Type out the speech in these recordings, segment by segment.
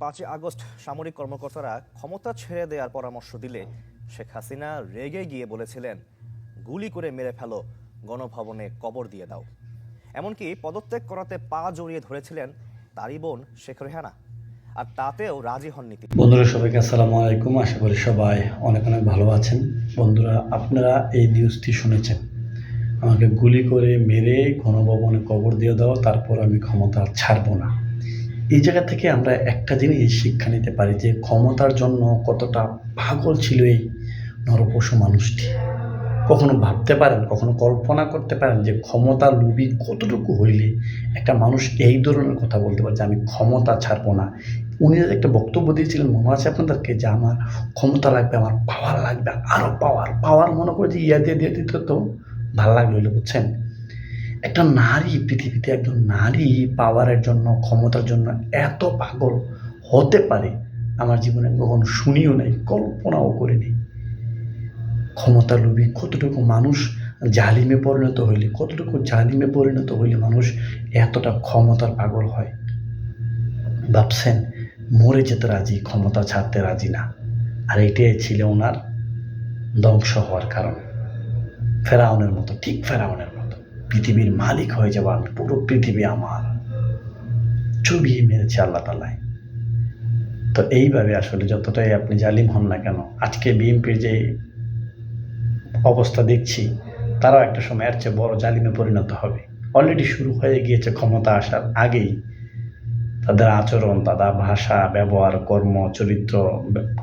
পাঁচই আগস্ট সামরিক কর্মকর্তারা ক্ষমতা ছেড়ে দেওয়ার পরামর্শ দিলে শেখ হাসিনা রেগে গিয়ে বলেছিলেন, গুলি করে মেরে ফেলো, গণভবনে কবর দিয়ে দাও। এমনকি পদত্যাগ করাতে পা জড়িয়ে ধরেছিলেন তারই বোন শেখ রেহানা, আর তাতেও রাজি হননি তিনি। বন্ধুরা, সবাইকে আসসালামু আলাইকুম। আশা করি সবাই অনেক অনেক ভালো আছেন। বন্ধুরা, আপনারা এই নিউজটি শুনেছেন। আমাকে গুলি করে মেরে গণভবনে কবর দিয়ে দাও, তারপর আমি ক্ষমতা ছাড়বো না। এই জায়গা থেকে আমরা একটা জিনিস শিক্ষা নিতে পারি যে ক্ষমতার জন্য কতটা পাগল ছিল এই নরপশু মানুষটি। কখনো ভাবতে পারেন, কখনো কল্পনা করতে পারেন যে ক্ষমতা লুবি কতটুকু হইলে একটা মানুষ এই ধরনের কথা বলতে পারে যে আমি ক্ষমতা ছাড়বো না। উনি একটা বক্তব্য দিয়েছিলেন, মনে আছে আপনাদেরকে? যে আমার ক্ষমতা লাগবে, আমার পাওয়ার লাগবে আরও পাওয়ার পাওয়ার মনে করে যে ইয়া দিয়ে দিয়ে দিত তো ভালো লাগল বুঝছেন? একটা নারী, পৃথিবীতে একজন নারী পাওয়ারের জন্য, ক্ষমতার জন্য এত পাগল হতে পারে, আমার জীবনে কখনো শুনিও নাই, কল্পনাও করিনি। ক্ষমতা লোভী কতটুকু মানুষ জালিমে পরিণত হইলে, কতটুকু জালিমে পরিণত হইলে মানুষ এতটা ক্ষমতার পাগল হয়? ভাবছেন, মরে যেতে রাজি, ক্ষমতা ছাড়তে রাজি না। আর এটাই ছিল ওনার ধ্বংস হওয়ার কারণ। ফেরাউনের মতো, ঠিক ফেরাউনের মতো। পৃথিবীর মালিক হয়ে যাওয়া পুরো পৃথিবী আমার। ছবি মেরেছে আল্লাহ তালায় তো এইভাবে আসলে যতটাই আপনি জালিম হন না কেন, আজকে বিএনপির যে অবস্থা দেখছি, তারাও একটা সময় এর চেয়ে বড় জালিমে পরিণত হবে। অলরেডি শুরু হয়ে গিয়েছে ক্ষমতা আসার আগেই তাদের আচরণ তাদের ভাষা, ব্যবহার, কর্ম, চরিত্র,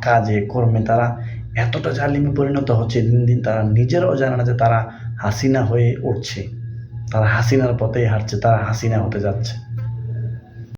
কাজে, কর্মে তারা এতটা জালিমে পরিণত হচ্ছে, দিন দিন তারা নিজেরাও জানে না যে তারা হাসিনা হয়ে উঠছে। তারা হাসিনার পথেই হাঁটছে তারা হাসিনা হতে যাচ্ছে।